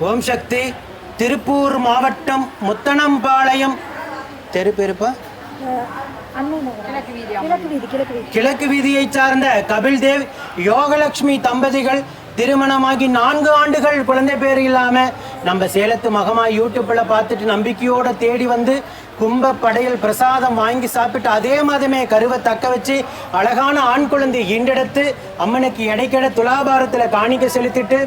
ஓம் சக்தி திருப்பூர் மாவட்டம் முத்தனம்பாளையம். தெரு பெருப்பா? கிழக்கு வீதி கிழக்கு வீதி. கிழக்கு வீதி கிழக்கு வீதியைச் சார்ந்த கபில்தேவ் யோகலட்சுமி தம்பதிகள் திருமணமாகி நான்கு ஆண்டுகள் குழந்தை பேர் இல்லாம நம்ம சேலத்து மகமா யூடியூப்ல பார்த்துட்டு நம்பிக்கையோட தேடி வந்து கும்ப படையல் பிரசாதம் வாங்கி சாப்பிட்டு அதே மாதமே கருவை தக்க வச்சு அழகான ஆண் குழந்தை ஈண்டெடுத்து அம்மனுக்கு இடைக்கிட துலாபாரத்துல காணிக்க செலுத்திட்டு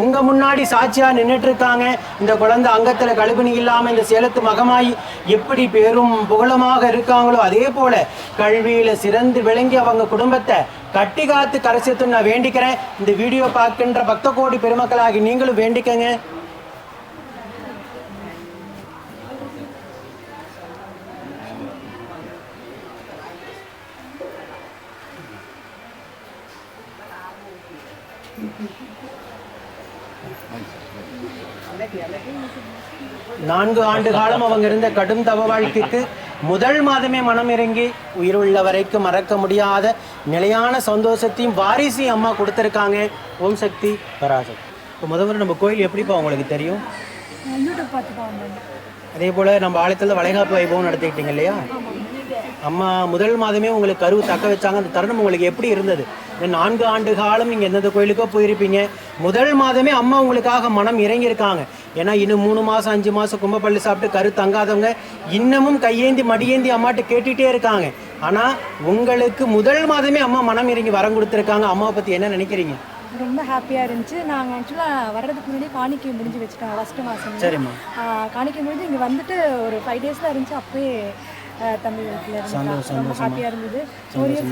உங்க முன்னாடி சாட்சியா நின்றுட்டு இருக்காங்க. இந்த குழந்தை அங்கத்துல கழுகுனி இல்லாம இந்த சேலத்து மகமாய் எப்படி பெரும் புகழமாக இருக்காங்களோ அதே போல கல்வியில சிறந்து விளங்கி அவங்க குடும்பத்தை கட்டி காத்து கரைசத்து நான் வேண்டிக்கிறேன். இந்த வீடியோ பார்க்கின்ற பக்த கோடி பெருமக்களாகி நீங்களும் வேண்டிக்கங்க. நான்கு ஆண்டு காலம் அவங்க இருந்த கடும் தவ வாழ்க்கைக்கு முதல் மாதமே மனம் இறங்கி உயிருள்ள வரைக்கும் மறக்க முடியாத நிலையான சந்தோஷத்தையும் வாரிசையும் அம்மா கொடுத்துருக்காங்க. ஓம் சக்தி பராசக்தி. இப்போ முதல்ல நம்ம கோயில் எப்படிப்பா உங்களுக்கு தெரியும்? அதே போல் நம்ம ஆலயத்தில் வளைகாப்பு வைபவம் நடத்திக்கிட்டீங்க இல்லையா? அம்மா முதல் மாதமே உங்களுக்கு கருவு தக்க வச்சாங்க. அந்த தருணம் உங்களுக்கு எப்படி இருந்தது? இந்த நான்கு ஆண்டு காலம் நீங்கள் எந்தெந்த கோயிலுக்கோ போயிருப்பீங்க. முதல் மாதமே அம்மா உங்களுக்காக மனம் இறங்கியிருக்காங்க. ஏன்னா இன்னும் மூணு மாதம் அஞ்சு மாதம் கும்பப்பள்ளி சாப்பிட்டு கரு தங்காதவங்க இன்னமும் கையேந்தி மடியேந்தி அம்மாட்ட கேட்டுகிட்டே இருக்காங்க. ஆனால் உங்களுக்கு முதல் மாதமே அம்மா மனம் இறங்கி வரம் கொடுத்துருக்காங்க. அம்மாவை பற்றி என்ன நினைக்கிறீங்க? ரொம்ப ஹாப்பியாக இருந்துச்சு. நாங்கள் ஆக்சுவலாக வர்றதுக்கு முன்னாடி காணிக்கை முடிஞ்சு வச்சுட்டோம் ஃபஸ்ட்டு மாதம் சரிம்மா. காணிக்கை முடிஞ்சு இங்கே வந்துட்டு ஒரு ஃபைவ் டேஸில் இருந்துச்சு. அப்போயே ரொம்ப ஹாப்பியாக இருந்தது.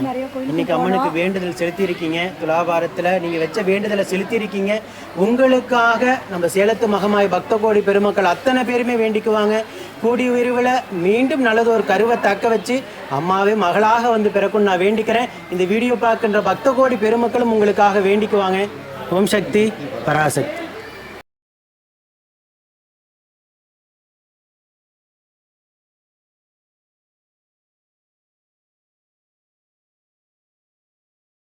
நிறைய கோயிலுக்கு இன்னைக்கு அம்மனுக்கு வேண்டுதல் செலுத்தியிருக்கீங்க துலாபாரத்தில். நீங்கள் வச்ச வேண்டுதலை செலுத்தியிருக்கீங்க. உங்களுக்காக நம்ம சேலத்து மகமாய் பக்த கோடி பெருமக்கள் அத்தனை பேருமே வேண்டிக்குவாங்க. கூடிய விரைவில் மீண்டும் நல்லது ஒரு கருவை தக்க வச்சு அம்மாவே மகளாக வந்து பிறக்கும் நான் வேண்டிக்கிறேன். இந்த வீடியோ பார்க்கின்ற பக்த கோடி பெருமக்களும் உங்களுக்காக வேண்டிக்குவாங்க. ஓம் சக்தி பராசக்தி.